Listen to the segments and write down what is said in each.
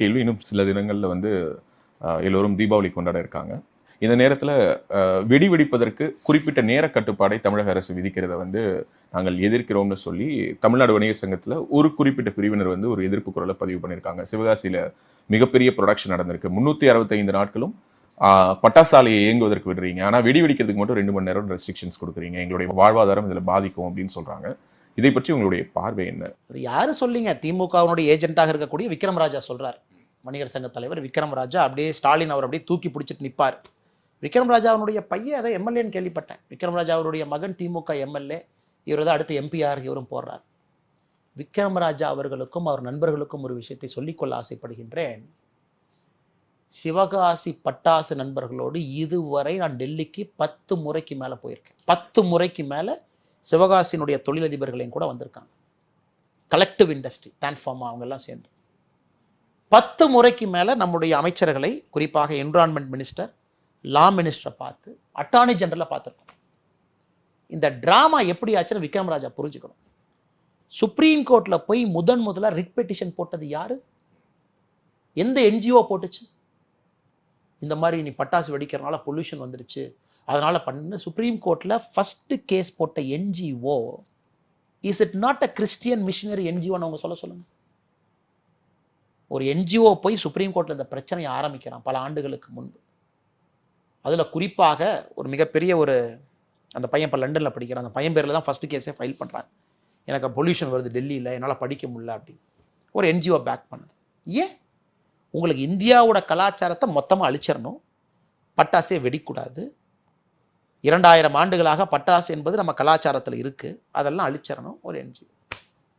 கேள்வி. இன்னும் சில தினங்களில் வந்து எல்லோரும் தீபாவளி கொண்டாட இருக்காங்க. இந்த நேரத்தில் வெடி வெடிப்பதற்கு குறிப்பிட்ட நேர கட்டுப்பாடை தமிழக அரசு விதிக்கிறத வந்து நாங்கள் எதிர்க்கிறோம்னு சொல்லி தமிழ்நாடு வணிகர் சங்கத்தில் ஒரு குறிப்பிட்ட பிரிவினர் வந்து ஒரு எதிர்ப்பு குரலை பதிவு பண்ணியிருக்காங்க. சிவகாசியில் மிகப்பெரிய ப்ரொடக்ஷன் நடந்திருக்கு. முந்நூற்றி அறுபத்தைந்து நாட்களும் பட்டாசாலையை இயங்குவதற்கு விடுறீங்க. ஆனால் வெடி வெடிக்கிறதுக்கு மட்டும் ரெண்டு மணி நேரம் ரெஸ்ட்ரிக்ஷன்ஸ் கொடுக்குறீங்க. எங்களுடைய வாழ்வாதாரம் இதில் பாதிக்கும் அப்படின்னு சொல்கிறாங்க இதை பற்றி உங்களுடைய பார்வை என்ன? அது யாரு சொல்லிங்க? திமுகவினுடைய ஏஜென்ட்டாக இருக்கக்கூடிய விக்ரம் ராஜா சொல்றார். வணிகர் சங்க தலைவர் விக்ரம் ராஜா அப்படியே ஸ்டாலின் அவர் அப்படியே தூக்கி பிடிச்சிட்டு நிற்பார் விக்ரம் ராஜா அவனுடைய பையன் அதை எம்எல்ஏன்னு கேள்விப்பட்டேன். விக்ரம் ராஜா அவருடைய மகன் திமுக எம்எல்ஏ இவர் தான் அடுத்து எம்பிஆர் இவரும் போடுறார் விக்ரம் ராஜா அவர்களுக்கும் அவர் நண்பர்களுக்கும் ஒரு விஷயத்தை சொல்லிக்கொள்ள ஆசைப்படுகின்றேன். சிவகாசி பட்டாசு நண்பர்களோடு இதுவரை நான் டெல்லிக்கு பத்து முறைக்கு மேலே போயிருக்கேன். பத்து முறைக்கு மேலே சிவகாசியினுடைய தொழிலதிபர்களையும் கூட வந்திருக்காங்க. கலெக்டிவ் இண்டஸ்ட்ரி டிரான்ஸ்ஃபார்மா அவங்கெல்லாம் சேர்ந்து. பத்து முறைக்கு மேலே நம்முடைய அமைச்சர்களை குறிப்பாக என்விரான்மெண்ட் மினிஸ்டர் லா மினிஸ்டரை பார்த்து அட்டார்னி ஜெனரலை பார்த்துருக்கோம். இந்த ட்ராமா எப்படி ஆச்சுன்னு விக்ரமராஜா புரிஞ்சுக்கணும். சுப்ரீம் கோர்ட்டில் போய் முதன் முதலாக ரிட் பெட்டிஷன் போட்டது யார்? எந்த என்ஜிஓ போட்டுச்சு? இந்த மாதிரி நீ பட்டாசு வெடிக்கிறனால பொல்யூஷன் வந்துடுச்சு. அதனால் பண்ணு சுப்ரீம் கோர்ட்டில் ஃபஸ்ட்டு கேஸ் போட்ட NGO is it not a Christian missionary என்ஜிஓன்னு அவங்க சொல்ல சொல்லுங்க. ஒரு என்ஜிஓ போய் சுப்ரீம் கோர்ட்டில் இந்த பிரச்சனையை ஆரம்பிக்கிறான் பல ஆண்டுகளுக்கு முன்பு. அதில் குறிப்பாக ஒரு மிகப்பெரிய ஒரு அந்த பையன் இப்போ லண்டனில் படிக்கிறான். அந்த பையன் பேரில் தான் ஃபஸ்ட்டு கேஸே ஃபைல் பண்ணுறாங்க எனக்கு பொல்யூஷன் வருது டெல்லியில் என்னால் படிக்க முடியல அப்படின்னு. ஒரு என்ஜிஓ பேக் பண்ணுது. ஏன்? உங்களுக்கு இந்தியாவோட கலாச்சாரத்தை மொத்தமாக அழிச்சிடணும். பட்டாசே வெடிக்கூடாது இரண்டாயிரம் ஆண்டுகளாக பட்டாசு என்பது நம்ம கலாச்சாரத்தில் இருக்குது அதெல்லாம் அழிச்சிடணும் ஒரு என்ஜிஓ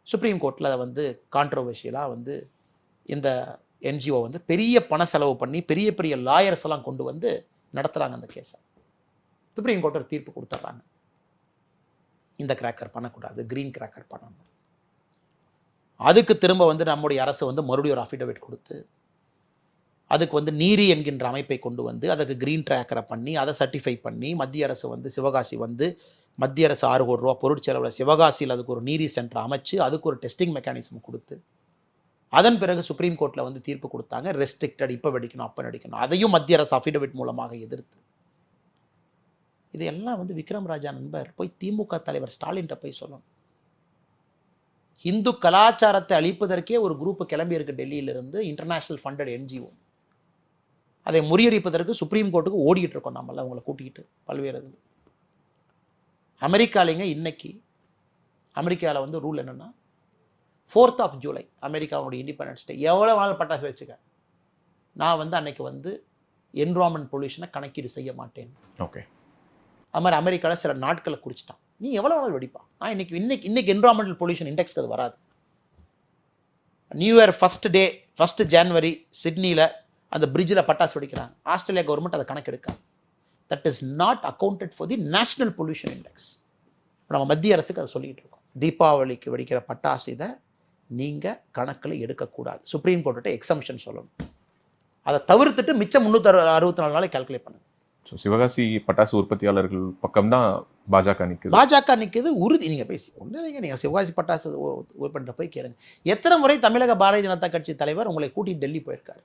சுப்ரீம் கோர்ட்டில் அதை வந்து கான்ட்ரவர்ஷியலாக வந்து இந்த என்ஜிஓ வந்து பெரிய பண செலவு பண்ணி பெரிய பெரிய லாயர்ஸ் எல்லாம் கொண்டு வந்து நடத்துகிறாங்க அந்த கேஸை சுப்ரீம் கோர்ட் ஒரு தீர்ப்பு கொடுத்துட்றாங்க. இந்த கிராக்கர் பண்ணக்கூடாது க்ரீன் கிராக்கர் பண்ணணும். அதுக்கு திரும்ப வந்து நம்முடைய அரசு வந்து மறுபடியும் ஒரு அஃபிடவிட் கொடுத்து அதுக்கு வந்து நீரி என்கின்ற அமைப்பை கொண்டு வந்து அதுக்கு க்ரீன் ட்ராக்கரை பண்ணி அதை சர்டிஃபை பண்ணி மத்திய அரசு வந்து சிவகாசி வந்து மத்திய அரசு ஆறு கோடி ரூபா பொருட்செலவில் சிவகாசியில் அதுக்கு ஒரு நீரி சென்டர் அமைச்சு அதுக்கு ஒரு டெஸ்டிங் மெக்கானிசம் கொடுத்து அதன் பிறகு சுப்ரீம் கோர்ட்டில் வந்து தீர்ப்பு கொடுத்தாங்க. ரெஸ்ட்ரிக்டட் இப்போ வெடிக்கணும் அப்போ வெடிக்கணும். அதையும் மத்திய அரசு அஃபிடவிட் மூலமாக எதிர்த்து. இதையெல்லாம் வந்து விக்ரம் ராஜா நண்பர் போய் திமுக தலைவர் ஸ்டாலின்கிட்ட போய் சொல்லணும். இந்து கலாச்சாரத்தை அழிப்பதற்கே ஒரு குரூப் கிளம்பி இருக்கு டெல்லியிலிருந்து இன்டர்நேஷனல் ஃபண்டட் என்ஜிஓ அதை முறியடிப்பதற்கு சுப்ரீம் கோர்ட்டுக்கு ஓடிட்டு இருக்கோம் நம்மள அவங்கள கூட்டிக்கிட்டு பல்வேறு இது அமெரிக்காலிங்க இன்னைக்கு அமெரிக்காவில் வந்து ரூல் என்னன்னா ஃபோர்த் ஆஃப் ஜூலை அமெரிக்காவுடைய இண்டிபெண்டன்ஸ் டே எவ்வளோ நாள் பட்டாசு வச்சுக்க நான் வந்து அன்னைக்கு வந்து என்விரான்மெண்ட் பொல்யூஷனை கணக்கீடு செய்ய மாட்டேன். ஓகே அது மாதிரி அமெரிக்காவில் சில நாட்களை குறிச்சிட்டான். நீ எவ்வளோ நாள் வெடிப்பா? நான் இன்னைக்கு இன்னைக்கு இன்னைக்கு என்விரான்மெண்டல் பொல்யூஷன் இண்டெக்ஸ்க்கு அது வராது. New year first day first January சிட்னியில் அந்த பிரிட்ஜில் பட்டாசு வெடிக்கிறாங்க ஆஸ்திரேலியா கவர்மெண்ட் அதை கணக்கெடுக்காது that is not accounted for the national pollution index நம்ம மத்திய அரசுக்கு அதை சொல்லிக்கிட்டு இருக்கோம். தீபாவளிக்கு வெடிக்கிற பட்டாசு இதை நீங்கள் கணக்கில் எடுக்கக்கூடாது. சுப்ரீம் கோர்ட்டு எக்ஸம்ஷன் சொல்லணும். அதை தவிர்த்துட்டு மிச்சம் முந்நூற்றி அறுபத்தி நாலு நாளை கால்குலேட் பண்ணுங்க. ஸோ சிவகாசி பட்டாசு உற்பத்தியாளர்கள் பக்கம்தான் பாஜக நிற்குது பாஜக நிற்குது உறுதி. நீங்கள் பேசி ஒன்றும் இல்லைங்க. நீங்கள் சிவகாசி பட்டாசு ஓப்பன்ற போய் கேளுங்க. எத்தனை முறை தமிழக பாரதிய ஜனதா கட்சி தலைவர் உங்களை கூட்டி டெல்லி போயிருக்காரு?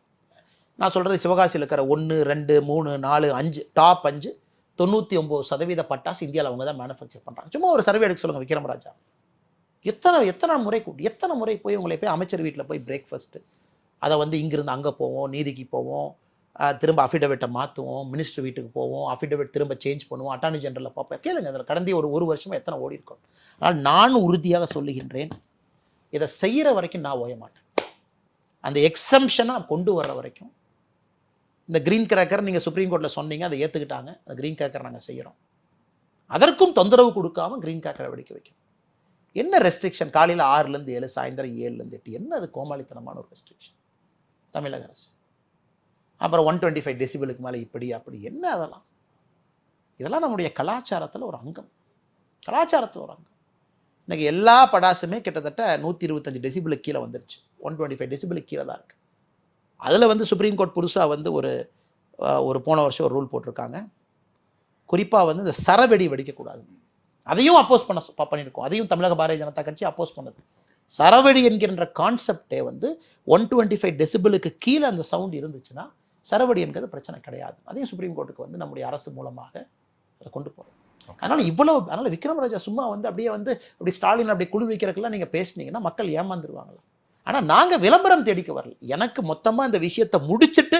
நான் சொல்கிறது சிவகாசியில் இருக்கிற ஒன்று ரெண்டு மூணு நாலு அஞ்சு டாப் அஞ்சு தொண்ணூற்றி ஒம்பது சதவீத பட்டாசு இந்தியாவில் அவங்க தான் மேனுஃபேக்சர் பண்ணுறாங்க சும்மா ஒரு சர்வே எடுக்க சொல்லுங்கள் விக்ரம் ராஜா. எத்தனை எத்தனை முறை கூட்டி எத்தனை முறை போய் உங்களை போய் அமைச்சர் வீட்டில் போய் பிரேக்ஃபாஸ்ட்டு அதை வந்து இங்கிருந்து அங்கே போவோம் நீதிக்கு போவோம் திரும்ப அஃபிடவிட்டை மாற்றுவோம் மினிஸ்டர் வீட்டுக்கு போவோம் அஃபிடவிட் திரும்ப சேஞ்ச் பண்ணுவோம் அட்டார்னி ஜெனரலில் பார்ப்பேன் கேளுங்க அதில் கடந்த ஒரு ஒரு வருஷமாக எத்தனை ஓடி இருக்கோம் ஆனால் நான் உறுதியாக சொல்லுகின்றேன் இதை செய்கிற வரைக்கும் நான் ஓய மாட்டேன். அந்த எக்ஸம்ஷனை கொண்டு வர்ற வரைக்கும் இந்த க்ரீன் கிராக்கர் நீங்கள் சுப்ரீம் கோர்ட்டில் சொன்னீங்க அதை ஏற்றுக்கிட்டாங்க அந்த க்ரீன் கிராக்கர் நாங்கள் செய்கிறோம் அதற்கும் தொந்தரவு கொடுக்காம க்ரீன் கிராக்கரை வெடிக்க வைக்கணும். என்ன ரெஸ்ட்ரிக்ஷன் காலையில் ஆறுலேருந்து ஏழு சாயந்தரம் ஏழுலேருந்து எட்டு. என்ன அது கோமாளித்தனமான ஒரு ரெஸ்ட்ரிக்ஷன் தமிழக அரசு. அப்புறம் ஒன் டுவெண்ட்டி ஃபைவ் டெசிபிளுக்கு மேலே இப்படி அப்படி. என்ன அதெல்லாம்? இதெல்லாம் நம்முடைய கலாச்சாரத்தில் ஒரு அங்கம். கலாச்சாரத்தில் ஒரு அங்கம். இன்றைக்கி எல்லா படாசுமே கிட்டத்தட்ட நூற்றி இருபத்தஞ்சு டெசிபிளுக்கு கீழே வந்துருச்சு. ஒன் டுவெண்ட்டி ஃபைவ் டெசிபிளுக்கு கீழே தான் இருக்குது அதில் வந்து சுப்ரீம் கோர்ட் புதுசாக வந்து ஒரு ஒரு போன வருஷம் ஒரு ரூல் போட்டிருக்காங்க. குறிப்பாக வந்து இந்த சரவெடி வெடிக்கக்கூடாது அதையும் அப்போஸ் பண்ண பண்ணியிருக்கோம் அதையும் தமிழக பாரதிய ஜனதா கட்சி அப்போஸ் பண்ணுது. சரவெடி என்கின்ற கான்செப்டே வந்து ஒன் டுவெண்ட்டி ஃபைவ் டெசிபிளுக்கு கீழே அந்த சவுண்ட் இருந்துச்சுன்னா சரவெடி என்கிறது பிரச்சனை கிடையாது. அதையும் சுப்ரீம் கோர்ட்டுக்கு வந்து நம்முடைய அரசு மூலமாக அதை கொண்டு போகிறோம் அதனால் இவ்வளவு அதனால் விக்ரமராஜா சும்மா வந்து அப்படியே வந்து அப்படி ஸ்டாலின் அப்படி குழு வைக்கிறதுக்கெல்லாம் நீங்கள் பேசுனீங்கன்னா மக்கள் ஏமாந்துருவாங்களா? ஆனால் நாங்கள் விளம்பரம் தேடிக்க வரல. எனக்கு மொத்தமாக இந்த விஷயத்தை முடிச்சிட்டு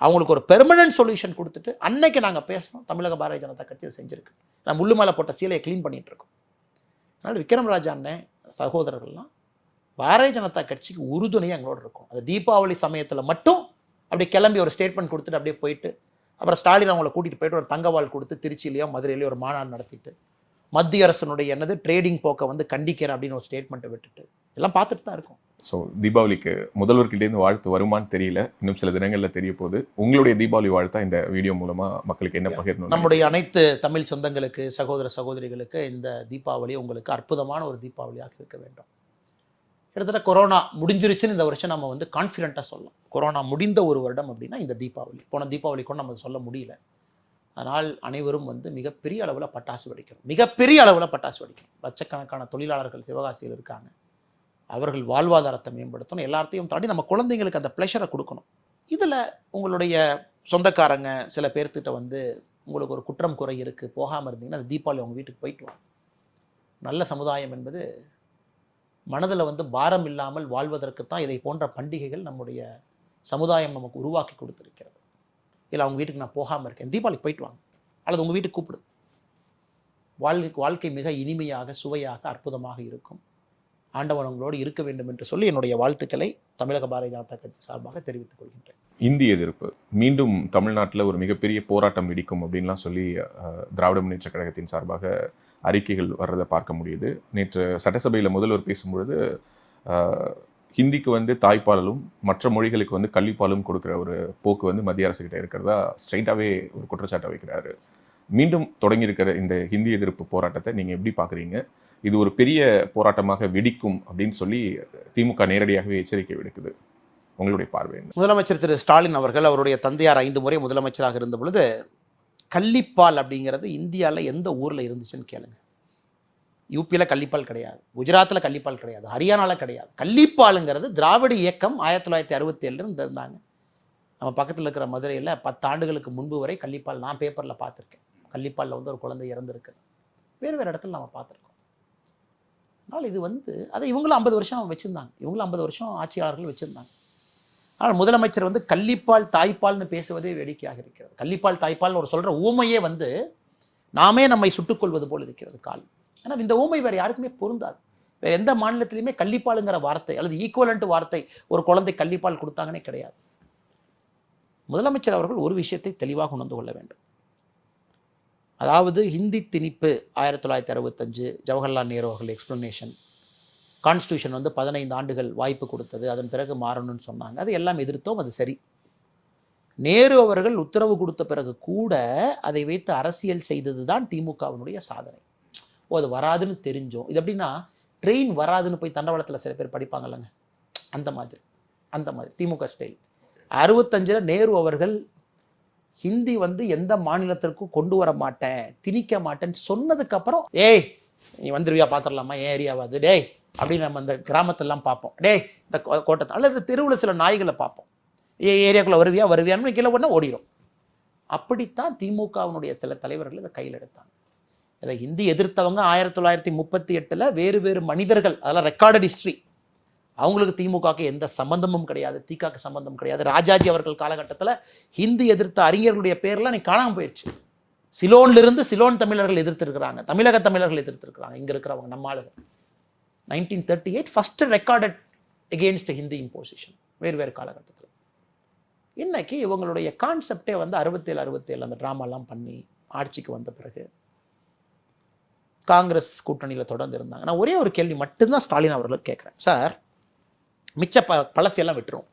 அவங்களுக்கு ஒரு பெர்மனன்ட் சொல்யூஷன் கொடுத்துட்டு அன்னைக்கு நாங்கள் பேசணும் தமிழக பாரதிய ஜனதா கட்சி செஞ்சுருக்கு. நான் முள்ளு மேலே போட்ட சீலையை க்ளீன் பண்ணிகிட்டு இருக்கோம். அதனால் விக்ரமராஜா அண்ணன் சகோதரர்கள்லாம் பாரதிய ஜனதா கட்சிக்கு உறுதுணையாக எங்களோட இருக்கும். அது தீபாவளி சமயத்தில் மட்டும் அப்படியே கிளம்பி ஒரு ஸ்டேட்மெண்ட் கொடுத்துட்டு அப்படியே போயிட்டு அப்புறம் ஸ்டாலின் அவங்கள கூட்டிகிட்டு போயிட்டு ஒரு தங்கவால் கொடுத்து திருச்சியிலையோ மதுரையிலையோ ஒரு மாநாடு நடத்திட்டு மத்திய அரசனுடைய என்னது ட்ரேடிங் போக்கை வந்து கண்டிக்கிறேன் அப்படின்னு ஒரு ஸ்டேட்மெண்ட்டை விட்டுட்டு எல்லாம் பார்த்துட்டு தான் இருக்கும். ஸோ தீபாவளிக்கு முதல்வர்கிட்டேருந்து வாழ்த்து வருமான்னு தெரியல. இன்னும் சில தினங்கள்ல தெரிய போகுது. உங்களுடைய தீபாவளி வாழ்த்தா இந்த வீடியோ மூலமா மக்களுக்கு என்ன பகிரணும் நம்முடைய அனைத்து தமிழ் சொந்தங்களுக்கு சகோதர சகோதரிகளுக்கு இந்த தீபாவளி உங்களுக்கு அற்புதமான ஒரு தீபாவளியாக இருக்க வேண்டும். கிட்டத்தட்ட கொரோனா முடிஞ்சிருச்சுன்னு இந்த வருஷம் நம்ம வந்து கான்ஃபிடென்ட்டாக சொல்லலாம். கொரோனா முடிந்த ஒரு வருடம் அப்படின்னா இந்த தீபாவளி. போன தீபாவளி கூட நம்ம சொல்ல முடியல. அதனால் அனைவரும் வந்து மிகப்பெரிய அளவில் பட்டாசு வெடிக்கணும். மிகப்பெரிய அளவில் பட்டாசு வெடிக்கணும். லட்சக்கணக்கான தொழிலாளர்கள் சிவகாசியில் இருக்காங்க. அவர்கள் வாழ்வாதாரத்தை மேம்படுத்தணும். எல்லாத்தையும் தாண்டி நம்ம குழந்தைங்களுக்கு அந்த ப்ளஷரை கொடுக்கணும். இதில் உங்களுடைய சொந்தக்காரங்க சில பேர்த்திட்ட வந்து உங்களுக்கு ஒரு குற்றம் குறை இருக்குது போகாமல் இருந்தீங்கன்னா அது தீபாவளி உங்கள் வீட்டுக்கு போயிட்டு வாங்க நல்ல சமுதாயம் என்பது மனதில் வந்து பாரம் இல்லாமல் வாழ்வதற்கு தான் இதை போன்ற பண்டிகைகள் நம்முடைய சமுதாயம் நமக்கு உருவாக்கி கொடுத்துருக்கிறது. இல்லை அவங்க வீட்டுக்கு நான் போகாமல் இருக்கேன். தீபாவளிக்கு போயிட்டு வாங்க. அல்லது உங்கள் வீட்டுக்கு கூப்பிடு. வாழ்க்கை வாழ்க்கை மிக இனிமையாக சுவையாக அற்புதமாக இருக்கும். ஆண்டவன் உங்களோடு இருக்க வேண்டும் என்று சொல்லி என்னுடைய வாழ்த்துக்களை தமிழக பாரதிய ஜனதா கட்சி சார்பாக தெரிவித்துக் கொள்கின்றேன். இந்தி எதிர்ப்பு. மீண்டும் தமிழ்நாட்டில் ஒரு மிகப்பெரிய போராட்டம் வெடிக்கும் அப்படின்லாம் சொல்லி திராவிட முன்னேற்ற கழகத்தின் சார்பாக அறிக்கைகள் வர்றதை பார்க்க முடியுது. நேற்று சட்டசபையில் முதல்வர் பேசும்பொழுது ஹிந்திக்கு வந்து தாய்ப்பாலும் மற்ற மொழிகளுக்கு வந்து கல்விப்பாலும் கொடுக்குற ஒரு போக்கு வந்து மத்திய அரசுகிட்ட இருக்கிறதா ஸ்ட்ரைட்டாகவே ஒரு குற்றச்சாட்டை வைக்கிறாரு. மீண்டும் தொடங்கியிருக்கிற இந்த ஹிந்தி எதிர்ப்பு போராட்டத்தை நீங்கள் எப்படி பார்க்குறீங்க? இது ஒரு பெரிய போராட்டமாக வெடிக்கும் அப்படின்னு சொல்லி திமுக நேரடியாகவே எச்சரிக்கை விடுக்குது. உங்களுடைய பார்வை முதலமைச்சர் திரு ஸ்டாலின் அவர்கள் அவருடைய தந்தையார் ஐந்து முறை முதலமைச்சராக இருந்த பொழுது கள்ளிப்பால் அப்படிங்கிறது இந்தியாவில் எந்த ஊரில் இருந்துச்சுன்னு கேளுங்க. யூபியில் கள்ளிப்பால் கிடையாது குஜராத்தில் கள்ளிப்பால் கிடையாது ஹரியானாவில் கிடையாது. கள்ளிப்பாலுங்கிறது திராவிட இயக்கம் ஆயிரத்தி தொள்ளாயிரத்தி அறுபத்தி ஏழுலேருந்து இருந்தாங்க நம்ம பக்கத்தில் இருக்கிற மதுரையில் பத்து ஆண்டுகளுக்கு முன்பு வரை கள்ளிப்பால் நான் பேப்பரில் பார்த்துருக்கேன். கள்ளிப்பாலில் வந்து ஒரு குழந்தை இறந்துருக்கு. வேறு வேறு இடத்துல நம்ம பார்த்துருக்கோம். ஆனால் இது வந்து அதை இவங்களும் ஐம்பது வருஷம் வச்சுருந்தாங்க. இவங்களும் ஐம்பது வருஷம் ஆட்சியாளர்கள் வச்சுருந்தாங்க. ஆனால் முதலமைச்சர் வந்து கள்ளிப்பால் தாய்ப்பால்னு பேசுவதே வேடிக்கையாக இருக்கிறது. கள்ளிப்பால் தாய்ப்பால்னு ஒரு சொல்கிற ஊமையே வந்து நாமே நம்மை சுட்டுக்கொள்வது போல் இருக்கிறது கால். ஏன்னா இந்த ஊமை வேறு யாருக்குமே பொருந்தாது. வேறு எந்த மாநிலத்திலையுமே கள்ளிப்பாலுங்கிற வார்த்தை அல்லது ஈக்குவலண்ட் வார்த்தை ஒரு குழந்தை கள்ளிப்பால் கொடுத்தாங்கன்னே கிடையாது. முதலமைச்சர் அவர்கள் ஒரு விஷயத்தை தெளிவாக உணர்ந்து கொள்ள வேண்டும். அதாவது ஹிந்தி திணிப்பு ஆயிரத்தி தொள்ளாயிரத்தி அறுபத்தஞ்சு ஜவஹர்லால் நேரு அவர்கள் எக்ஸ்ப்ளனேஷன் கான்ஸ்டியூஷன் வந்து பதினைந்து ஆண்டுகள் வாய்ப்பு கொடுத்தது அதன் பிறகு மாறணும்னு சொன்னாங்க. அது எல்லாம் எதிர்த்தோம் அது சரி. நேரு அவர்கள் உத்தரவு கொடுத்த பிறகு கூட அதை வைத்து அரசியல் செய்தது தான் திமுகவினுடைய சாதனை. ஓ அது வராதுன்னு தெரிஞ்சோம். இது எப்படின்னா ட்ரெயின் வராதுன்னு போய் தண்டவாளத்தில் சில பேர் படிப்பாங்கல்லங்க. அந்த மாதிரி அந்த மாதிரி திமுக ஸ்டைல் அறுபத்தஞ்சில் நேரு அவர்கள் ஹிந்தி வந்து எந்த மாநிலத்திற்கும் கொண்டு வர மாட்டேன் திணிக்க மாட்டேன்னு சொன்னதுக்கப்புறம் ஏய் நீ வந்துருவியா பார்த்துடலாமா ஏன் ஏரியாவாது டேய் அப்படின்னு நம்ம இந்த கிராமத்திலலாம் பார்ப்போம். டேய் இந்த கோட்டத்தை அல்லது தெருவில் சில நாய்களை பார்ப்போம். ஏ ஏரியாக்குள்ளே வருவியா? வருவியான்னு கீழே ஒன்று ஓடிடும் அப்படித்தான் திமுகவினுடைய சில தலைவர்கள் இதை கையில் எடுத்தாங்க. இதை ஹிந்தி எதிர்த்தவங்க ஆயிரத்தி தொள்ளாயிரத்தி முப்பத்தி எட்டில் வேறு வேறு மனிதர்கள் அதெல்லாம் ரெக்கார்டட் ஹிஸ்ட்ரி அவங்களுக்கு திமுகவுக்கு எந்த சம்பந்தமும் கிடையாது திகாக்கு சம்பந்தம் கிடையாது. ராஜாஜி அவர்கள் காலகட்டத்தில் ஹிந்தி எதிர்த்த அறிஞர்களுடைய பேர்லாம் நீ காணாமல் போயிடுச்சு சிலோன்லேருந்து சிலோன் தமிழர்கள் எதிர்த்திருக்கிறாங்க. தமிழக தமிழர்கள் எதிர்த்திருக்கிறாங்க. இங்கே இருக்கிறவங்க நம்ம ஆளுங்க. Nineteen thirty eight first recorded against Hindi imposition வேறு வேறு காலகட்டத்தில். இன்னைக்கு இவங்களுடைய கான்செப்டே வந்து அறுபத்தேழு அறுபத்தேழு அந்த ட்ராமாலாம் பண்ணி ஆட்சிக்கு வந்த பிறகு காங்கிரஸ் கூட்டணியில் தொடர்ந்து இருந்தாங்க. நான் ஒரே ஒரு கேள்வி மட்டும்தான் ஸ்டாலின் அவர்களுக்கு கேட்குறேன். சார் மிச்ச ப பழசையெல்லாம் விட்டுரும்.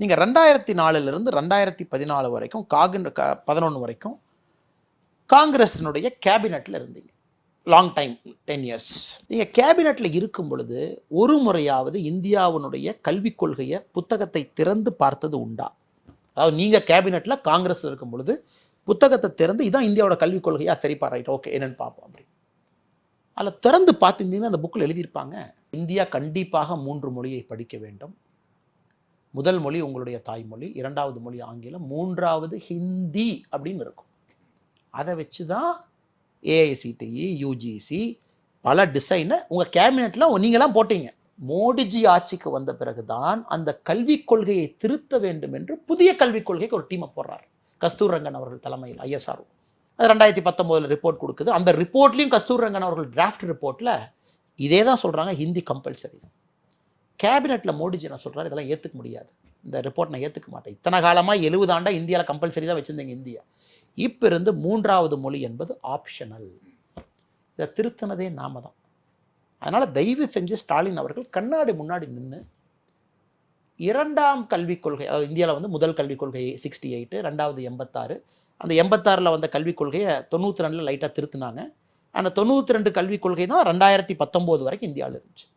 நீங்கள் ரெண்டாயிரத்தி நாலுலேருந்து ரெண்டாயிரத்தி பதினாலு வரைக்கும் காகின் க பதினொன்று வரைக்கும் காங்கிரஸினுடைய கேபினெட்டில் இருந்தீங்க. லாங் டைம் டென் இயர்ஸ் நீங்கள் கேபினெட்டில் இருக்கும் பொழுது ஒரு முறையாவது இந்தியாவினுடைய கல்விக் கொள்கையை புத்தகத்தை திறந்து பார்த்தது உண்டா? அதாவது நீங்கள் கேபினெட்டில் காங்கிரஸில் இருக்கும் பொழுது புத்தகத்தை திறந்து இதான் இந்தியாவோட கல்விக் கொள்கையாக சரிப்பா ரைட் ஓகே என்னென்னு பார்ப்போம் அப்படி. அதில் திறந்து பார்த்துருந்தீங்கன்னா அந்த புக்கில் எழுதியிருப்பாங்க. இந்தியா கண்டிப்பாக மூன்று மொழியை படிக்க வேண்டும். முதல் மொழி உங்களுடைய தாய்மொழி இரண்டாவது மொழி ஆங்கிலம் மூன்றாவது ஹிந்தி அப்படின்னு இருக்கும். அதை வச்சு தான் ஏஐசிடிஇ யூஜிசி பல டிசைனை உங்கள் கேபினெட்டில் நீங்களாம் போட்டீங்க. மோடிஜி ஆட்சிக்கு வந்த பிறகுதான் அந்த கல்விக் கொள்கையை திருத்த வேண்டும் என்று புதிய கல்விக் கொள்கைக்கு ஒரு டீமை போடுறார். கஸ்தூர் ரங்கன் அவர்கள் தலைமையில் ஐஎஸ்ஆர் அது ரெண்டாயிரத்தி பத்தொம்போதில் ரிப்போர்ட் கொடுக்குது. அந்த ரிப்போர்ட்லேயும் கஸ்தூர் ரங்கன் அவர்கள் டிராஃப்ட் ரிப்போர்ட்டில் இதே தான் சொல்கிறாங்க ஹிந்தி கம்பல்சரி கேபினெட்டில் மோடிஜி என்ன சொல்கிறார் இதெல்லாம் ஏற்றுக்க முடியாது. இந்த ரிப்போர்ட் நான் ஏற்றுக்க மாட்டேன். இத்தனை காலமாக எழுபது ஆண்டாக இந்தியாவில் கம்பல்சரி தான் வச்சுருந்தீங்க இந்தியா. இப்போ இருந்து மூன்றாவது மொழி என்பது ஆப்ஷனல் இதை திருத்தினதே நாம தான். அதனால் தயவு செஞ்சு ஸ்டாலின் அவர்கள் கண்ணாடி முன்னாடி நின்று இரண்டாம் கல்விக் கொள்கை அதாவது இந்தியாவில் வந்து முதல் கல்விக் கொள்கை சிக்ஸ்டி எயிட்டு ரெண்டாவது எண்பத்தாறு. அந்த எண்பத்தாறில் வந்த கல்விக் கொள்கையை தொண்ணூற்றி ரெண்டில் லைட்டாக திருத்தினாங்க. அந்த தொண்ணூற்றி ரெண்டு கல்விக் கொள்கை தான் ரெண்டாயிரத்தி பத்தொம்போது வரைக்கும் இந்தியாவில் இருந்துச்சு.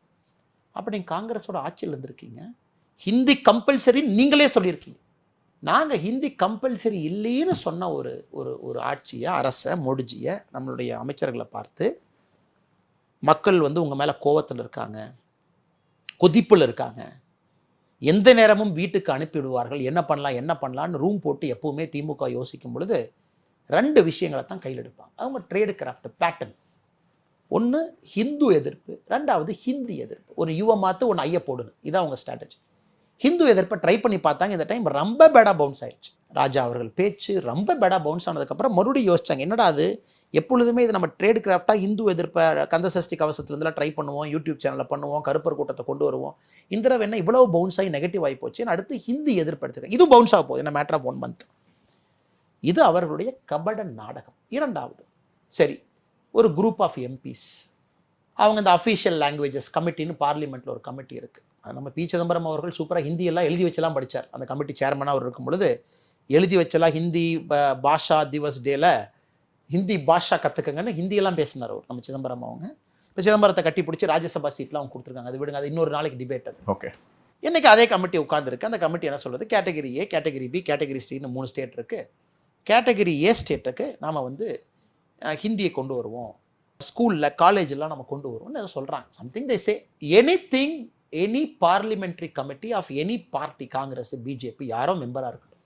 அப்போ நீங்கள் காங்கிரஸோட ஆட்சியில் இருந்திருக்கீங்க. ஹிந்தி கம்பல்சரி நீங்களே சொல்லியிருக்கீங்க. நாங்கள் ஹிந்தி கம்பல்சரி இல்லைன்னு சொன்ன ஒரு ஒரு ஒரு ஆட்சியை அரசை மொடிஜியை நம்மளுடைய அமைச்சர்களை பார்த்து மக்கள் வந்து உங்கள் மேலே கோவத்தில் இருக்காங்க. கொதிப்பில் இருக்காங்க. எந்த நேரமும் வீட்டுக்கு அனுப்பிவிடுவார்கள். என்ன பண்ணலாம் என்ன பண்ணலான்னு ரூம் போட்டு எப்போவுமே திமுக யோசிக்கும் பொழுது ரெண்டு விஷயங்களை தான் கையில் எடுப்பாங்க. அவங்க ட்ரேடு கிராஃப்ட் பேட்டர்ன் ஒன்று ஹிந்து எதிர்ப்பு ரெண்டாவது ஹிந்தி எதிர்ப்பு. ஒரு யுவ மாற்று ஒன்று ஐய போடணும் இதான் அவங்க ஸ்ட்ராட்டஜி ஹிந்து எதிர்ப்பை ட்ரை பண்ணி பார்த்தாங்க இந்த டைம் ரொம்ப பேடாக பவுன்ஸ் ஆயிடுச்சு. ராஜா அவர்கள் பேச்சு ரொம்ப பேடாக பவுன்ஸ் ஆனதுக்கப்புறம் மறுபடியும் யோசிச்சாங்க என்னடா அது? எப்பொழுதுமே இது நம்ம ட்ரேடு கிராஃப்டாக இந்து எதிர்ப்பை கந்தசஷ்டி கவசத்துலேருந்துலாம் ட்ரை பண்ணுவோம் யூடியூப் சேனலில் பண்ணுவோம் கருப்பர் கூட்டத்தை கொண்டு வருவோம். இந்த தடவை என்ன இவ்வளோ பவுன்ஸ் ஆகி நெகட்டிவ் ஆகி போச்சு. அடுத்து ஹிந்தி எதிர்ப்பு எடுத்துருக்கேன் இதுவும் பவுன்ஸ் ஆக போகுது என்ன மேட்டர் ஆஃப் ஒன் மந்த் இது அவர்களுடைய கபட நாடகம். இரண்டாவது சரி ஒரு குரூப் ஆஃப் எம்பிஸ் அவங்க இந்த அஃபீஷியல் லாங்குவேஜஸ் கமிட்டின்னு பார்லிமெண்ட்டில் ஒரு கமிட்டி இருக்குது நம்ம பி சிதம்பரம் அவர்கள் சூப்பராக ஹிந்தி எல்லாம் எழுதி வச்செல்லாம் படித்தார் அந்த கமிட்டி சேர்மனாக அவர் இருக்கும் பொழுது எழுதி வச்செல்லாம் ஹிந்தி பாஷா திவஸ் டேல ஹிந்தி பாஷா கற்றுக்கங்கன்னு ஹிந்தியெல்லாம் பேசினார் அவர் நம்ம சிதம்பரம் அவங்க. இப்போ சிதம்பரத்தை கட்டி பிடிச்சி ராஜ்யசபா சீட்லாம் அவங்க கொடுத்துருக்காங்க. அது விடுங்க அது இன்னொரு நாளைக்கு டிபேட் அது. ஓகே இன்னைக்கு அதே கமிட்டி உட்காந்துருக்கு அந்த கமிட்டி என்ன சொல்றது category A category B category சின்னு மூணு ஸ்டேட் இருக்கு. கேட்டகரி ஏ ஸ்டேட்டுக்கு நாம் வந்து ஹிந்தியை கொண்டு வருவோம். ஸ்கூலில் காலேஜெல்லாம் நம்ம கொண்டு வருவோம்னு அதை சொல்கிறாங்க something they say anything any parliamentary committee of any party Congress BJP யாரோ மெம்பராக இருக்கட்டும்.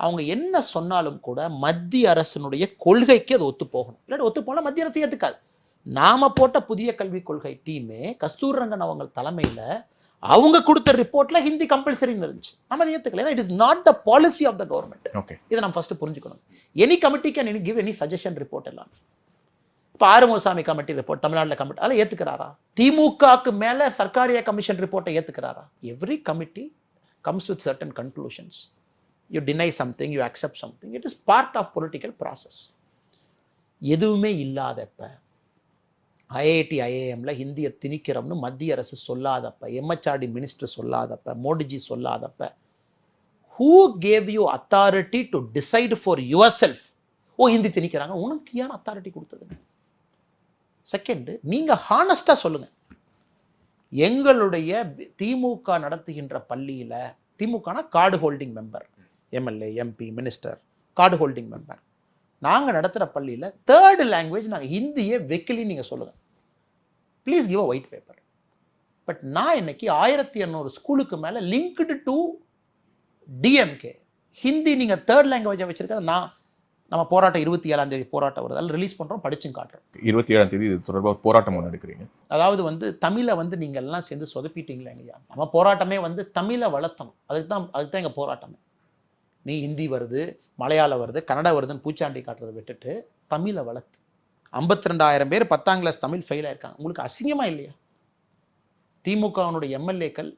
அவங்க என்ன சொன்னாலும் கூட மத்திய அரசினுடைய கொள்கைக்கு அது ஒத்து போகணும். இல்லாட்டி ஒத்து போனால் மத்திய அரசு ஏற்றுக்காது நாம் போட்ட புதிய கல்விக் கொள்கை டீமே கஸ்தூர் ரங்கன் அவங்க தலைமையில் அவங்க கொடுத்த ரிப்போர்ட்ல ஹிந்தி கம்பல்சரின்னு இருந்துச்சு. நம்ம அதை ஏற்றுக்கல it is not the policy of the government okay இதை நம்ம ஃபர்ஸ்ட் புரிஞ்சுக்கணும். Any committee can any give any suggestion report எல்லாம். இப்போ ஆறுமுகசாமி கமிட்டி ரிப்போர்ட் தமிழ்நாட்டில் கமிட்டி அதில் ஏற்றுக்கிறாரா திமுகவுக்கு மேலே சர்க்காரிய கமிஷன் ரிப்போர்ட்டை ஏற்றுக்கிறாரா every committee comes with certain conclusions you deny something you accept something it is part of political process எதுவுமே இல்லாதப்ப ஐஐடி ஐஏஎம்ல ஹிந்தியை திணிக்கிறோம்னு மத்திய அரசு சொல்லாதப்ப MHRD minister சொல்லாதப்ப Modiji சொல்லாதப்ப who gave you authority to decide for yourself oh Hindi திணிக்கிறாங்க. உனக்கு யார் அத்தாரிட்டி கொடுத்தது? செகண்டு நீங்கள் ஹானஸ்டாக சொல்லுங்கள் எங்களுடைய திமுக நடத்துகின்ற பள்ளியில் திமுகனா card holding member MLA MP minister card holding member நாங்கள் நடத்துகிற பள்ளியில் தேர்டு லாங்குவேஜ் நாங்கள் ஹிந்தியை வைக்கலின்னு நீங்கள் சொல்லுங்கள் please give a white paper but நான் இன்னைக்கு ஆயிரத்தி இரநூறு ஸ்கூலுக்கு மேல லிங்க்டு டு டிஎம்கே ஹிந்தி நீங்க தேர்ட் லாங்குவேஜை வச்சிருக்கிறது நான் நம்ம போராட்டம் இருபத்தி ஏழாம் தேதி போராட்டம் வருது. அதில் ரிலீஸ் பண்றோம் படிச்சும் காட்டுறோம். இருபத்தி ஏழாம் தேதி இது தொடர்பாக போராட்டம் ஒன்று எடுக்கிறீங்க. அதாவது வந்து தமிழை வந்து நீங்க எல்லாம் சேர்ந்து சொதப்பிட்டீங்களா ஐயா நம்ம போராட்டமே வந்து தமிழை வளர்த்தணும். அதுக்கு தான் அதுக்கு தான் எங்கள் போராட்டமே. நீ ஹிந்தி வருது மலையாளம் வருது கன்னடா வருதுன்னு பூச்சாண்டி காட்டுறதை விட்டுட்டு தமிழை வளர்த்து. ஐம்பத்தி ரெண்டாயிரம் பேர் பத்தாம் கிளாஸ் தமிழ் ஃபெயில் ஆயிருக்காங்க. உங்களுக்கு அசிங்கமா இல்லையா? திமுகவினுடைய எம்எல்ஏக்கள்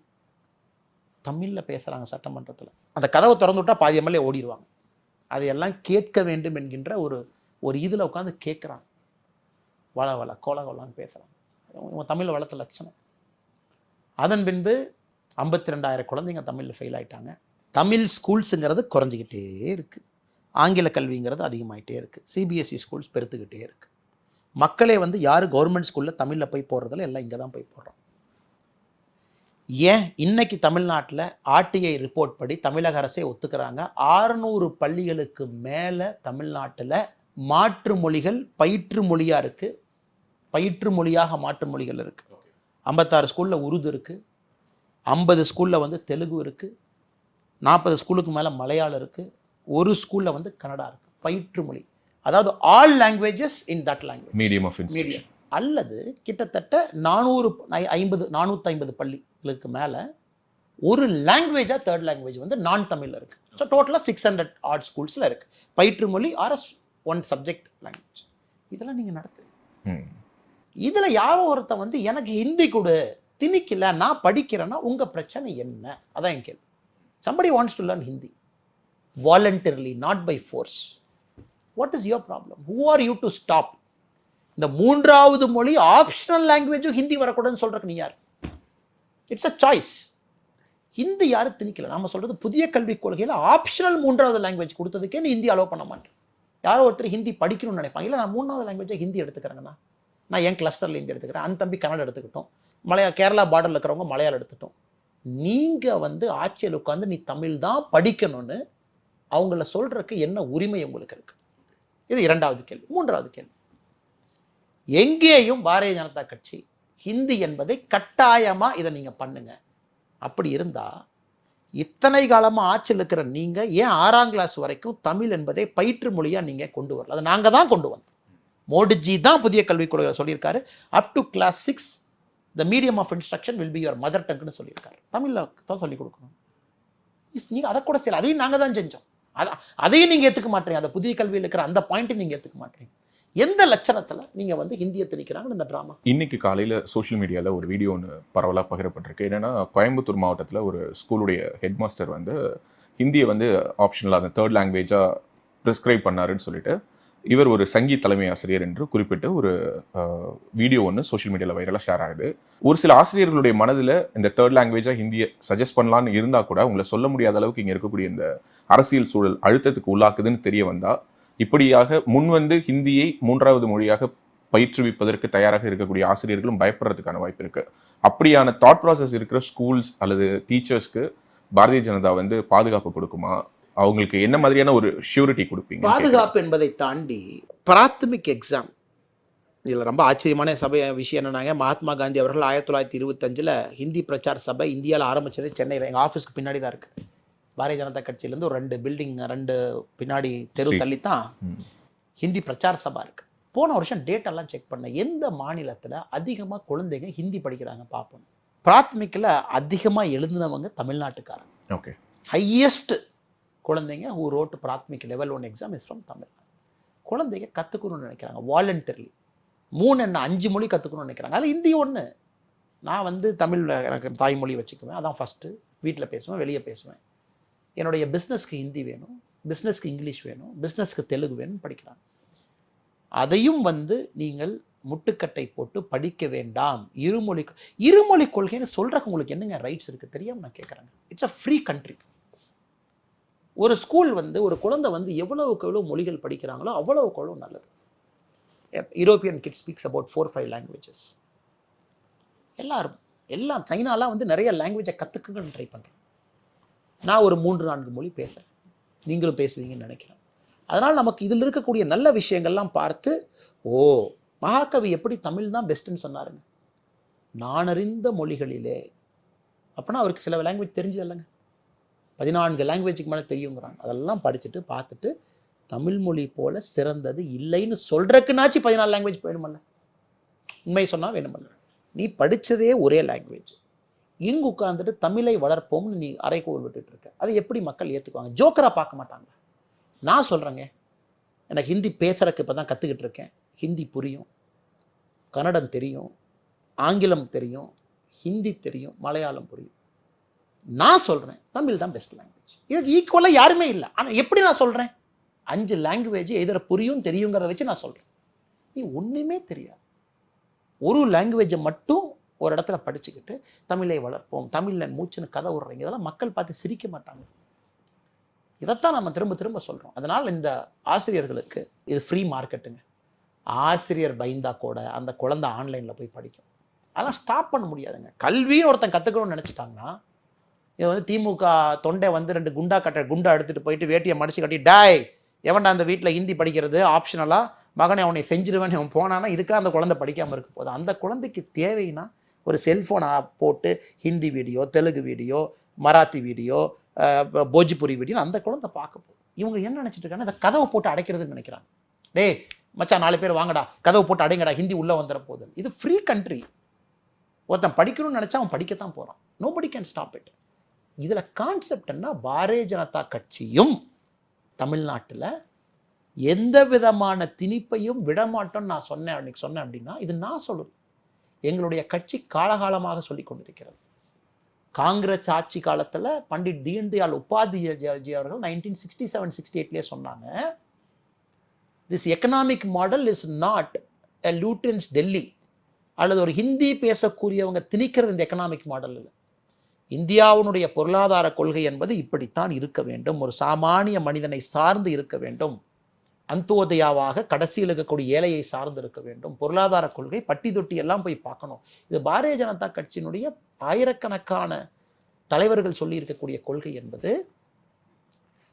தமிழில் பேசுகிறாங்க சட்டமன்றத்தில். அந்த கதவை திறந்து விட்டால் பாதி எம்எல்ஏ ஓடிடுவாங்க அதையெல்லாம் கேட்க வேண்டும் என்கின்ற ஒரு ஒரு இதில் உட்காந்து கேட்குறான் வள வள கோல கோலான்னு பேசுகிறான் இவங்க தமிழ் வளர்த்த லட்சணம். அதன் பின்பு ஐம்பத்தி ரெண்டாயிரம் குழந்தைங்க தமிழில் ஃபெயில் ஆகிட்டாங்க தமிழ் ஸ்கூல்ஸுங்கிறது குறைஞ்சிக்கிட்டே இருக்குது ஆங்கில கல்விங்கிறது அதிகமாகிட்டே இருக்குது சிபிஎஸ்சி ஸ்கூல்ஸ் பெருத்துக்கிட்டே இருக்குது மக்களே வந்து யார் கவர்மெண்ட் ஸ்கூலில் தமிழில் போய் போடுறதில்ல? எல்லாம் இங்கே தான் போய் போடுறோம். ஏன்? இன்னைக்கு தமிழ்நாட்டில் ஆர்டிஐ ரிப்போர்ட் படி தமிழக அரசே ஒத்துக்கிறாங்க. ஆறுநூறு பள்ளிகளுக்கு மேலே தமிழ்நாட்டில் மாற்று மொழிகள் பயிற்று மொழியாக இருக்குது பயிற்று மொழியாக மாற்று மொழிகள் இருக்கு. ஐம்பத்தாறு ஸ்கூலில் உருது இருக்குது ஐம்பது ஸ்கூலில் வந்து தெலுங்கு இருக்குது நாற்பது ஸ்கூலுக்கு மேலே மலையாளம் இருக்குது ஒரு ஸ்கூலில் வந்து கன்னடா இருக்குது பயிற்று மொழி. அதாவது all languages in that language medium of medium அல்லது கிட்டத்தட்ட நானூறு ஐம்பது நானூற்றி ஐம்பது பள்ளிகளுக்கு மேலே ஒரு லாங்குவேஜாக தேர்ட் லாங்குவேஜ் வந்து நான் தமிழில் இருக்குது ஸோ டோட்டலாக சிக்ஸ் ஹண்ட்ரட் ஆர்ட் ஸ்கூல்ஸில் இருக்குது பயிற்று மொழி ஆர்எஸ் ஒன் சப்ஜெக்ட் லாங்குவேஜ் இதெல்லாம் நீங்கள் நடத்து. இதில் யாரோ ஒருத்தன் வந்து எனக்கு ஹிந்தி கொடு திணிக்கல நான் படிக்கிறேன்னா உங்கள் பிரச்சனை என்ன? அதான் என் கேள்வி. Somebody wants to learn Hindi voluntarily not by force what is your problem who are you to stop இந்த மூன்றாவது மொழி ஆப்ஷனல் லாங்குவேஜும் ஹிந்தி வரக்கூடாதுன்னு சொல்கிறக்கு நீ யார்? இட்ஸ் அ சாய்ஸ் ஹிந்தி யாரும் திணிக்கல. நம்ம சொல்கிறது புதிய கல்விக் கொள்கையில் ஆப்ஷனல் மூன்றாவது லாங்குவேஜ் கொடுத்ததுக்கே நீ ஹிந்தி அலோவ் பண்ண மாட்டேன் யாரோ ஒருத்தர் ஹிந்தி படிக்கணும்னு நினைப்பாங்க. இல்லை நான் மூணாவது லாங்குவேஜை ஹிந்தி எடுத்துக்கிறேங்கண்ணா. நான் என் கிளஸ்டரில் ஹிந்தி எடுத்துக்கிறேன். அந்த தம்பி கன்னடம் எடுத்துக்கிட்டோம். மலையா கேரளா பார்டரில் இருக்கிறவங்க மலையாளம் எடுத்துட்டோம். நீங்கள் வந்து ஆட்சியில் உட்காந்து நீ தமிழ் தான் படிக்கணும்னு அவங்கள சொல்கிறக்கு என்ன உரிமை உங்களுக்கு இருக்குது இது இரண்டாவது கேள்வி. மூன்றாவது கேள்வி. எங்கேயும் பாரதிய ஜனதா கட்சி ஹிந்தி என்பதை கட்டாயமாக இதை நீங்கள் பண்ணுங்க. அப்படி இருந்தால் இத்தனை காலமாக ஆட்சியில் இருக்கிற நீங்கள் ஏன் ஆறாம் கிளாஸ் வரைக்கும் தமிழ் என்பதை பயிற்று மொழியாக நீங்கள் கொண்டு வரல? அதை நாங்கள் தான் கொண்டு வந்தோம். மோடிஜி தான் புதிய கல்விக் கொள்கை சொல்லியிருக்காரு. Up to class six the medium of instruction will be your mother டங்க்னு சொல்லியிருக்காரு. தமிழில் தான் சொல்லிக் கொடுக்கணும். இஸ் அதை கூட செய்யலாம் அதையும் நாங்கள் தான் செஞ்சோம். அதான் அதையும் நீங்கள் ஏற்றுக்க மாட்டீங்க. அந்த புதிய கல்வியில் இருக்கிற அந்த பாயிண்ட்டை நீங்கள் ஏற்றுக்க மாட்டீங்க. எந்த லட்சணத்தில் நீங்கள் வந்து ஹிந்தியை திணிக்கிறாங்க இந்த ட்ராமா இன்னைக்கு காலையில் சோஷியல் மீடியாவில் ஒரு வீடியோ ஒன்று பரவலாக பகிரப்பட்டிருக்கு. என்னென்னா கோயம்புத்தூர் மாவட்டத்தில் ஒரு ஸ்கூலுடைய ஹெட் மாஸ்டர் வந்து ஹிந்தியை வந்து ஆப்ஷனலாக அந்த தேர்ட் லாங்குவேஜாக ப்ரிஸ்கிரைப் பண்ணாருன்னு சொல்லிட்டு இவர் ஒரு சங்கீத் தலைமை ஆசிரியர் என்று குறிப்பிட்டு ஒரு வீடியோ ஒன்று சோஷியல் மீடியாவில் வைரலாக ஷேர் ஆகுது. ஒரு சில ஆசிரியர்களுடைய மனதில் இந்த தேர்ட் லாங்குவேஜாக ஹிந்தியை சஜஸ்ட் பண்ணலான்னு இருந்தால் கூட உங்களை சொல்ல முடியாத அளவுக்கு இங்கே இருக்கக்கூடிய இந்த அரசியல் சூழல் அழுத்தத்துக்கு உள்ளாக்குதுன்னு தெரிய வந்தால் இப்படியாக முன் வந்து ஹிந்தியை மூன்றாவது மொழியாக பயிற்றுவிப்பதற்கு தயாராக இருக்கக்கூடிய ஆசிரியர்களும் பயப்படுறதுக்கான வாய்ப்பு இருக்குது அப்படியான தாட் ப்ராசஸ் இருக்கிற ஸ்கூல்ஸ் அல்லது டீச்சர்ஸ்க்கு பாரதிய ஜனதா வந்து பாதுகாப்பு கொடுக்குமா? அவங்களுக்கு என்ன மாதிரியான ஒரு ஷூரிட்டி கொடுப்பீங்க பாதுகாப்பு என்பதை தாண்டி பிராத்தமிக் எக்ஸாம் இதில் ரொம்ப ஆச்சரியமான சபை விஷயம் என்னன்னாங்க மகாத்மா காந்தி அவர்கள் ஆயிரத்தி தொள்ளாயிரத்தி இருபத்தஞ்சில் ஹிந்தி பிரச்சார சபை இந்தியாவில் ஆரம்பிச்சது சென்னையில். எங்கள் ஆஃபீஸ்க்கு பின்னாடி தான் இருக்கு. பாரதிய ஜனதா கட்சியிலேருந்து ஒரு ரெண்டு பில்டிங் ரெண்டு பின்னாடி தெரு. தள்ளி தான். ஹிந்தி பிரச்சார சபா இருக்கு. போன வருஷம் டேட் எல்லாம் செக் பண்ணேன். எந்த மாநிலத்தில் அதிகமாக குழந்தைங்க ஹிந்தி படிக்கிறாங்க பார்ப்போம். பிராத்மிக்கில் அதிகமாக எழுதினவங்க தமிழ்நாட்டுக்காரங்க. ஓகே. ஹையஸ்ட் குழந்தைங்க who wrote Prathmik level one exam is from Tamil குழந்தைங்க கற்றுக்கணும்னு நினைக்கிறாங்க வாலண்டர்லி மூணு என்ன அஞ்சு மொழி கற்றுக்கணும்னு நினைக்கிறாங்க. அதில் ஹிந்தி ஒன்று நான் வந்து தமிழ் எனக்கு தாய்மொழி வச்சுக்குவேன். அதான் ஃபஸ்ட்டு வீட்டில் பேசுவேன் வெளியே பேசுவேன். என்னுடைய பிஸ்னஸ்க்கு ஹிந்தி வேணும் பிஸ்னஸ்க்கு இங்கிலீஷ் வேணும் பிஸ்னஸ்க்கு தெலுங்கு வேணும் படிக்கிறாங்க. அதையும் வந்து நீங்கள் முட்டுக்கட்டை போட்டு படிக்க வேண்டாம். இருமொழி இருமொழி கொள்கைன்னு சொல்கிறக்கு உங்களுக்கு என்னங்க ரைட்ஸ் இருக்குது தெரியாமல் நான் கேட்குறேங்க இட்ஸ் அ ஃப்ரீ கண்ட்ரி ஒரு ஸ்கூல் வந்து ஒரு குழந்தை வந்து எவ்வளவுக்கு எவ்வளோ மொழிகள் படிக்கிறாங்களோ அவ்வளவுக்கு எவ்வளோ நல்லது. European kid speaks about four five languages எல்லாரும் எல்லாம் சைனாலாம் வந்து நிறைய லாங்குவேஜை கற்றுக்குங்கன்னு ட்ரை பண்ணுறேன் நான் ஒரு மூன்று நான்கு மொழி பேசுகிறேன் நீங்களும் பேசுவீங்கன்னு நினைக்கிறேன். அதனால் நமக்கு இதில் இருக்கக்கூடிய நல்ல விஷயங்கள்லாம் பார்த்து ஓ மகாகவி எப்படி தமிழ் தான் பெஸ்ட்டுன்னு சொன்னாருங்க. நான் அறிந்த மொழிகளிலே. அப்படின்னா அவருக்கு சில லாங்குவேஜ் தெரிஞ்சது இல்லைங்க. பதினான்கு லாங்குவேஜுக்கு மேலே தெரியுங்கிறாங்க. அதெல்லாம் படிச்சுட்டு பார்த்துட்டு தமிழ் மொழி போல சிறந்தது இல்லைன்னு சொல்கிறக்குனாச்சும் பதினாலு லாங்குவேஜ் வேணுமல்ல. உண்மை சொன்னால் வேணுமல்ல. நீ படித்ததே ஒரே லாங்குவேஜ் இங்கு உட்காந்துட்டு தமிழை வளர்ப்போம்னு நீ அரைக்கோள் விட்டுட்டு இருக்க அதை எப்படி மக்கள் ஏற்றுக்குவாங்க ஜோக்கராக பார்க்க மாட்டாங்க. நான் சொல்கிறேங்க எனக்கு ஹிந்தி பேசுகிறக்கு இப்போ தான் கற்றுக்கிட்டு இருக்கேன். ஹிந்தி புரியும். கன்னடம் தெரியும். ஆங்கிலம் தெரியும். ஹிந்தி தெரியும். மலையாளம் புரியும். நான் சொல்கிறேன் தமிழ் தான் பெஸ்ட் லாங்குவேஜ் இதுக்கு ஈக்குவலாக யாருமே இல்லை. ஆனால் எப்படி நான் சொல்கிறேன் அஞ்சு லாங்குவேஜ் எதிர புரியும் தெரியுங்கிறத வச்சு நான் சொல்கிறேன் நீ ஒன்றுமே தெரியாது. ஒரு லாங்குவேஜை மட்டும் ஒரு இடத்துல படிச்சுக்கிட்டு தமிழை வளர்ப்போம் தமிழில் மூச்சுன்னு கதை விடுறீங்க இதெல்லாம் மக்கள் பார்த்து சிரிக்க மாட்டாங்க. இதைத்தான் நம்ம திரும்ப திரும்ப சொல்கிறோம் அதனால் இந்த ஆசிரியர்களுக்கு இது ஃப்ரீ மார்க்கெட்டுங்க ஆசிரியர் பயந்தா கூட அந்த குழந்தை ஆன்லைனில் போய் படிக்கும். அதெல்லாம் ஸ்டாப் பண்ண முடியாதுங்க. கல்வின்னு ஒருத்தன் கற்றுக்கணும்னு நினச்சிட்டாங்கன்னா இது வந்து திமுக தொண்டை வந்து ரெண்டு குண்டா கட்ட குண்டா எடுத்துகிட்டு போயிட்டு வேட்டியை மடிச்சு கட்டி டாய் எவன்டா அந்த வீட்டில் ஹிந்தி படிக்கிறது? ஆப்ஷனலாக மகனை அவனை செஞ்சிருவேன் அவன் போனானா இதுக்காக அந்த குழந்தை படிக்காமல் இருக்க போகுது? அந்த குழந்தைக்கு தேவைன்னா ஒரு செல்ஃபோன் ஆப் போட்டு Hindi video Telugu video Marathi video Bhojpuri video அந்த குழந்தை பார்க்க போகுது. இவங்க என்ன நினச்சிட்டு இருக்காங்க? இந்த கதவை போட்டு அடைக்கிறதுன்னு நினைக்கிறாங்க. டேய் மச்சான் நாலு பேர் வாங்கடா கதவை போட்டு அடைங்கடா ஹிந்தி உள்ளே வந்துட போகுது இது ஃப்ரீ கண்ட்ரி ஒருத்தன் படிக்கணும்னு நினச்சா அவன் படிக்கத்தான் போகிறான் நோபடி கேன் ஸ்டாப் இட் இதில் கான்செப்ட் என்ன பாரதிய ஜனதா கட்சியும் தமிழ்நாட்டில் எந்த விதமான திணிப்பையும் விடமாட்டோம்னு நான் சொன்னேன் அன்னைக்கு சொன்னேன் அப்படின்னா இது நான் சொல்லணும் எங்களுடைய கட்சி காலகாலமாக சொல்லி கொண்டிருக்கிறது. காங்கிரஸ் ஆட்சி காலத்தில் பண்டிட் தீன்தயாள் உபாத்யாஜி அவர்கள் நைன்டீன் சிக்ஸ்டி செவன் சிக்ஸ்டி எயிட்லேயே சொன்னாங்க this economic model is not a Lutyens Delhi அல்லது ஒரு ஹிந்தி பேசக்கூடியவங்க திணிக்கிறது இந்த எக்கனாமிக் மாடல் இல்லை இந்தியாவினுடைய பொருளாதார கொள்கை என்பது இப்படித்தான் இருக்க வேண்டும். ஒரு சாமானிய மனிதனை சார்ந்து இருக்க வேண்டும். அந்தோதயாவாக கடைசியில் இருக்கக்கூடிய ஏழையை சார்ந்து இருக்க வேண்டும். பொருளாதார கொள்கை பட்டி தொட்டி எல்லாம் போய் பார்க்கணும். இது பாரதிய ஜனதா கட்சியினுடைய ஆயிரக்கணக்கான தலைவர்கள் சொல்லி இருக்கக்கூடிய கொள்கை என்பது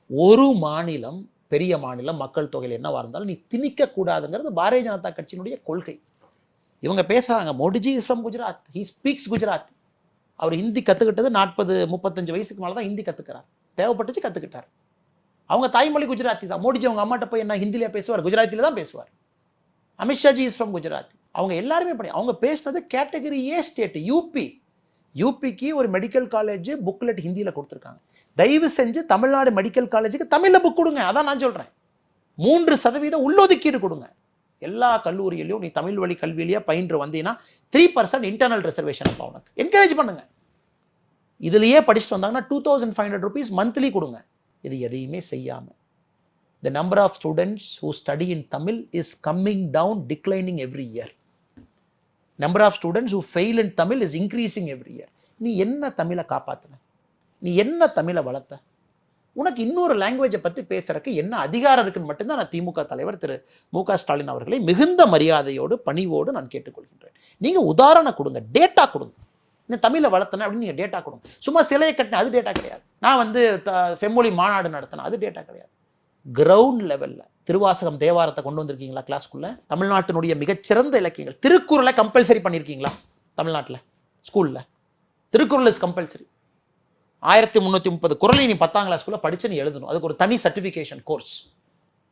ஒரு மாநிலம் பெரிய மாநிலம் மக்கள் தொகையில் என்னவா இருந்தாலும் நீ திணிக்க கூடாதுங்கிறது பாரதிய ஜனதா கட்சியினுடைய கொள்கை. இவங்க பேசுறாங்க Modiji is from Gujarat. He speaks Gujarat அவர் ஹிந்தி கற்றுக்கிட்டது நாற்பது முப்பத்தஞ்சு வயசுக்கு மேலே தான் ஹிந்தி கற்றுக்கிறார் தேவைப்பட்டுச்சு கற்றுக்கிட்டார் அவங்க தாய்மொழி குஜராத்தி தான். மோடிஜி அவங்க அம்மாட்ட போய் என்ன ஹிந்திலேயே பேசுவார்? குஜராத்தில தான் பேசுவார். அமித்ஷாஜி இஸ் ஃப்ரம் குஜராத் அவங்க எல்லாருமே பண்ணி அவங்க பேசுனது கேட்டகரி ஏ ஸ்டேட் யூபி யூபிக்கு ஒரு மெடிக்கல் காலேஜ் புக்லெட் ஹிந்தியில் கொடுத்துருக்காங்க. தயவு செஞ்சு தமிழ்நாடு மெடிக்கல் காலேஜுக்கு தமிழில் புக் கொடுங்க. அதான் நான் சொல்கிறேன் மூன்று சதவீதம் உள்ளொதுக்கீடு கொடுங்க. எல்லா கல்லூரியிலையும் நீ தமிழ் வழி கல்வியிலேயே பயின்று வந்தீங்கன்னா த்ரீ பர்சன்ட் இன்டர்னல் ரிசர்வேஷன் அப்போ உனக்கு. என்கரேஜ் பண்ணுங்க. இதுலயே படிச்சுட்டு வந்தாங்கன்னா two thousand five hundred rupees monthly கொடுங்க. இது எதையுமே செய்யாமல் the number of students who study in Tamil is coming down declining every year number of students who fail in Tamil is increasing every year நீ என்ன தமிழை காப்பாற்றின நீ என்ன தமிழை வளர்த்த? உனக்கு இன்னொரு லாங்குவேஜை பற்றி பேசுறதுக்கு என்ன அதிகாரம் இருக்குன்னு மட்டும்தான் நான் திமுக தலைவர் திரு மு க ஸ்டாலின் அவர்களை மிகுந்த மரியாதையோடு பணிவோடு நான் கேட்டுக்கொள்கின்றேன். நீங்கள் உதாரணம் கொடுங்க டேட்டா கொடுங்க. இந்த தமிழை வளர்த்தன அப்படின்னு நீங்கள் டேட்டா கொடுங்க. சும்மா சிலையை கட்டின அது டேட்டா கிடையாது. நான் வந்து த- செம்மொழி மாநாடு நடத்தினேன் அது டேட்டா கிடையாது. கிரவுண்ட் லெவலில் திருவாசகம் தேவாரத்தை கொண்டு வந்திருக்கீங்களா கிளாஸ்க்குள்ளே தமிழ்நாட்டினுடைய மிகச்சிறந்த இலக்கியங்கள். திருக்குறளை கம்பல்சரி பண்ணியிருக்கீங்களா தமிழ்நாட்டில் ஸ்கூலில் திருக்குறள் இஸ் கம்பல்சரி ஆயிரத்தி முந்நூற்றி முப்பது குறளை நீ பத்தாம் கிளாஸ்க்குள்ள படிச்சு நீ எழுதணும். அதுக்கு ஒரு தனி சர்டிஃபிகேஷன் கோர்ஸ்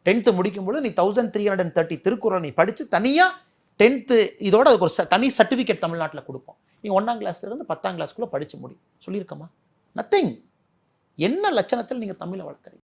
டென்த்து முடிக்கும்போது நீ thousand three hundred thirty Thirukkural நீ படித்து தனியாக டென்த்து இதோட அதுக்கு ஒரு ச- தனி சர்டிஃபிகேட் தமிழ்நாட்டில் கொடுப்போம். நீ ஒன்றாம் கிளாஸ்லேருந்து பத்தாம் கிளாஸ்க்குள்ளே படிச்சு முடியும் சொல்லியிருக்கமா? நத்திங் என்ன லட்சணத்தில் நீங்கள் தமிழை வளர்க்குறீங்க?